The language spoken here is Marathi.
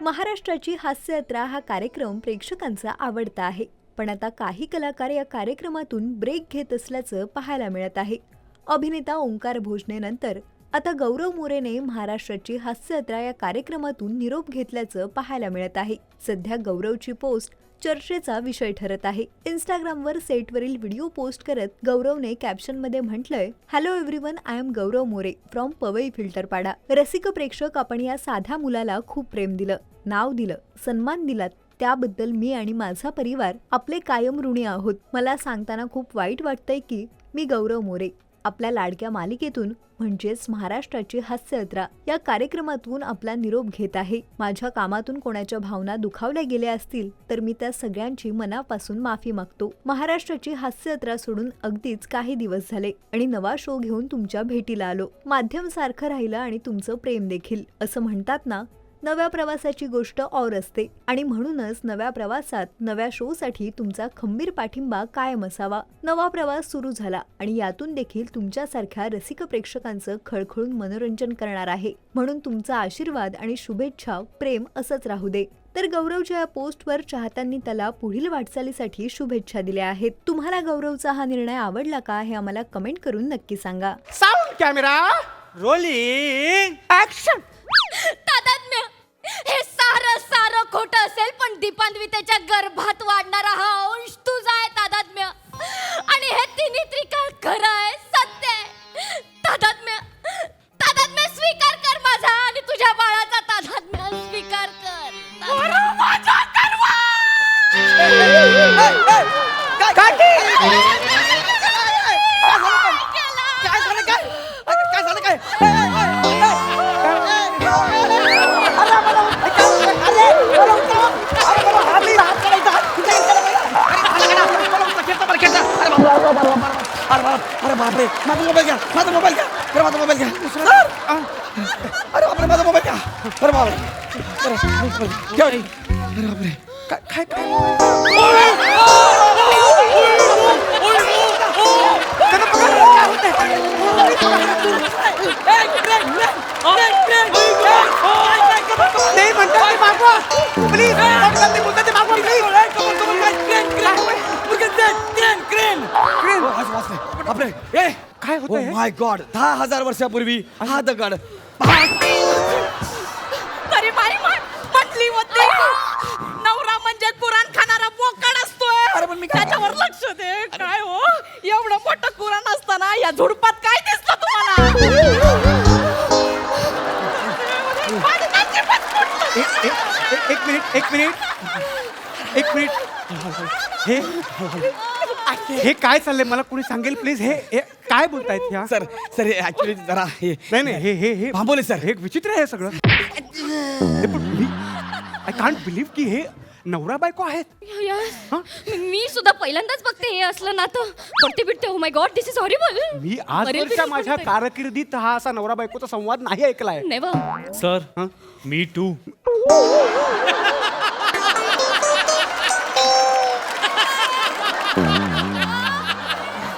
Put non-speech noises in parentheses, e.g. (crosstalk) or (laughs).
महाराष्ट्राची हास्ययात्रा हा कार्यक्रम प्रेक्षकांचा आवडता आहे. पण आता काही कलाकार या कार्यक्रमातून ब्रेक घेत असल्याचं पाहायला मिळत आहे. अभिनेता ओंकार भोजनेनंतर आता गौरव मोरेने महाराष्ट्राची हास्ययात्रा या कार्यक्रमातून निरोप घेतल्याचं पाहायला मिळत आहे. सध्या गौरवची पोस्ट चर्चेचा विषय ठरत आहे. इंस्टाग्रामवर सेटवरील व्हिडिओ पोस्ट करत गौरवने कॅप्शनमध्ये म्हटलंय hello everyone I am Gaurav More from Powai Filterpada. रसिक प्रेक्षक आपण या साध्या मुलाला खूप प्रेम दिलं नाव दिलं सन्मान दिलात. त्याबद्दल मी आणि माझा परिवार आपले कायम ऋणी आहोत. मला सांगताना खूप वाईट वाटतंय की मी गौरव मोरे. आपल्या लाडक्या मालिकेतून म्हणजेच महाराष्ट्राची हास्ययात्रा या कार्यक्रमातून आपला निरोप घेत आहे. माझ्या कामातून कोणाच्या भावना दुखावल्या गेल्या असतील तर मी त्या सगळ्यांची मनापासून माफी मागतो. महाराष्ट्राची हास्ययात्रा सोडून अगदीच काही दिवस झाले आणि नवा शो घेऊन तुमच्या भेटीला आलो. माध्यम सारखं राहिलं आणि तुमचं प्रेम देखील असं म्हणतात ना नव्या प्रवासाची गोष्ट और असते. आणि म्हणूनच नव्या प्रवासात नव्या शो साठी तुमचा खंबीर पाठिंबा कायम असावा. नवा प्रवास सुरू झाला आणि यातून देखील तुमच्यासारख्या रसिक प्रेक्षकांचं खळखळून मनोरंजन करणार आहे. म्हणून तुमचा आशीर्वाद आणि शुभेच्छा प्रेम असंच राहू दे. तर गौरवच्या या पोस्टवर चाहत्यांनी त्याला पुढील वाटचालीसाठी शुभेच्छा दिल्या आहेत. तुम्हाला गौरवचा हा निर्णय आवडला का हे आम्हाला कमेंट करून नक्की सांगा. साऊंड कॅमेरा रोलिंग ऍक्शन असेल पण दीपान्वितेच्या गर्भात बापरे माझा मोबाईल घ्या माझा मोबाईल घ्या. अरे माझा मोबाईल घ्या. अरे बापरे माझा मोबाईल घ्या. अरे बापरे. अरे घ्या रे. अरे बापरे. काय काय काय? नाही म्हणतात मागवा. प्लीज बोलतात बापरे. ए काय होतंय? हे? माय गॉड दहा हजार वर्षापूर्वी हा दगड. तरी बाई म्हण- म्हटली होती नवरा म्हणजे कुराण खाणारा बोकड असतोय. अरे पण मी काय- त्याच्यावर लक्ष दे. काय हो? एवढं मोठं कुराण असताना या झुडपात काय दिसलं तुम्हाला? एक- एक- एक मिनिट एक मिनिट. एक मिनिट. हे हे काय चाललंय? मला कोणी सांगेल प्लीज हे हे काय बोलतायत ह्या? सर सर ऍक्च्युली जरा हे नाही नाही हे हे हे थांबवले सर. हे विचित्र आहे सगळं. हे मी आय कांट बिलीव्ह की हे नवरा बायको आहेत. Yes. मी सुद्धा पहिल्यांदाच बघते हे असलं नातं. पडते बिडते ओ my god this is horrible मी आजवरच्या माझ्या कारकिर्दीत हा असा नवरा बायकोचा संवाद नाही ऐकलाय. Never sir me too (laughs)